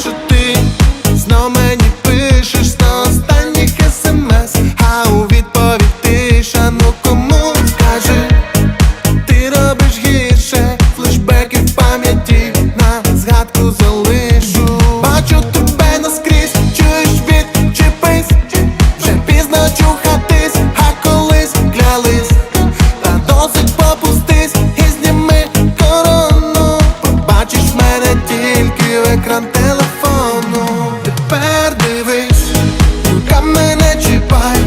що ти знов мені пишеш на останніх смс, а у відповідь тиша, ну кому скажи, ти робиш гірше, флешбеки в пам'яті на згадку залишу. Бачу тебе наскрізь, чуєш від чіпись, вже пізно чухатись, а колись клялись, та досить попустись і зніми корону, побачиш мене тільки в екран. goodbye.